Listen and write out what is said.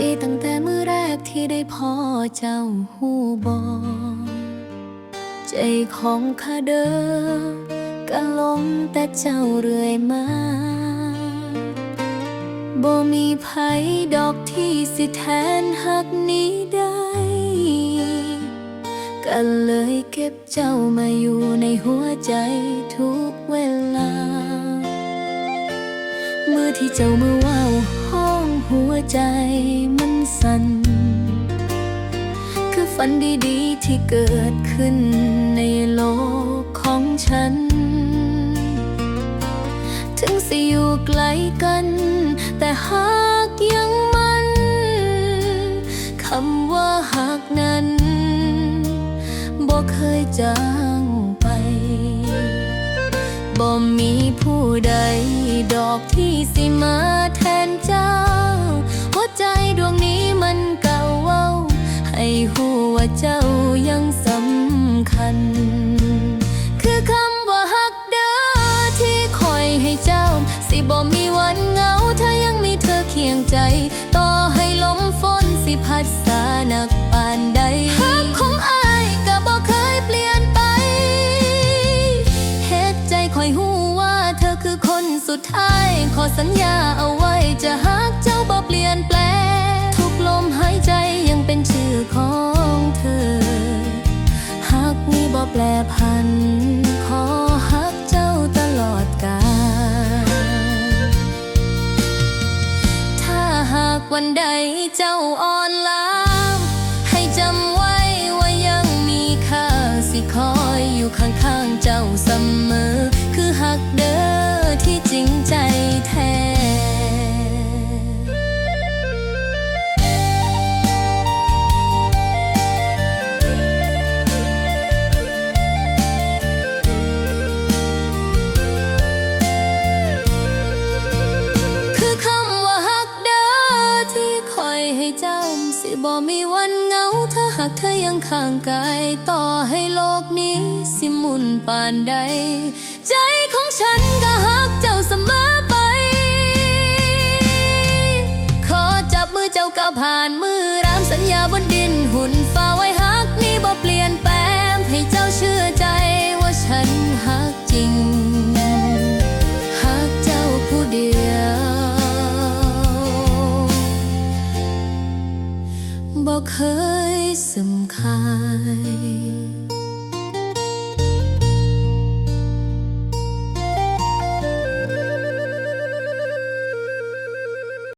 สิตั้งแต่มือแรกที่ได้พอเจ้าหูบอใจของข้าเด้อกะลงแต่เจ้าเรื่อยมาบ่มีไผดอกที่สิแทนหักนี้ได้ก็เลยเก็บเจ้ามาอยู่ในหัวใจทุกเวลา เมื่อที่เจ้ามือว่าว หัวใจมันสั่น คือฝันดีๆที่เกิดขึ้นในโลกของฉัน ถึงสิอยู่ไกลกัน แต่หากยังมันคำว่าหักนั้นบ่เคยจางไปบ่มีผู้ใดดอกที่สิมาแท สิบ่มีวันเหงา ถ้ายังมีเธอเคียงใจ ต่อให้ลมฝนสิพัดสาหนักปานใดหักของอายก็บ่เคยเปลี่ยนไปเฮ็ดใจคอยหูว่าเธอคือคนสุดท้าย ขอสัญญาเอาไว้จะหักเจ้าบ่เปลี่ยนแปลงทุกลมหายใจยังเป็นชื่อของเธอหักนี้บ่แปลพัน วันใดเจ้าอ่อน มีวันเหงาถ้าหากเธอยังข้างกายต่อให้โลกนี้สิมุนปานใด ใจของฉันก็หักเจ้าเสมอไป ขอจับมือเจ้าก้าวผ่านมือรามสัญญาบนดินหุ่นฟ้าไว้ เคยสำคัญ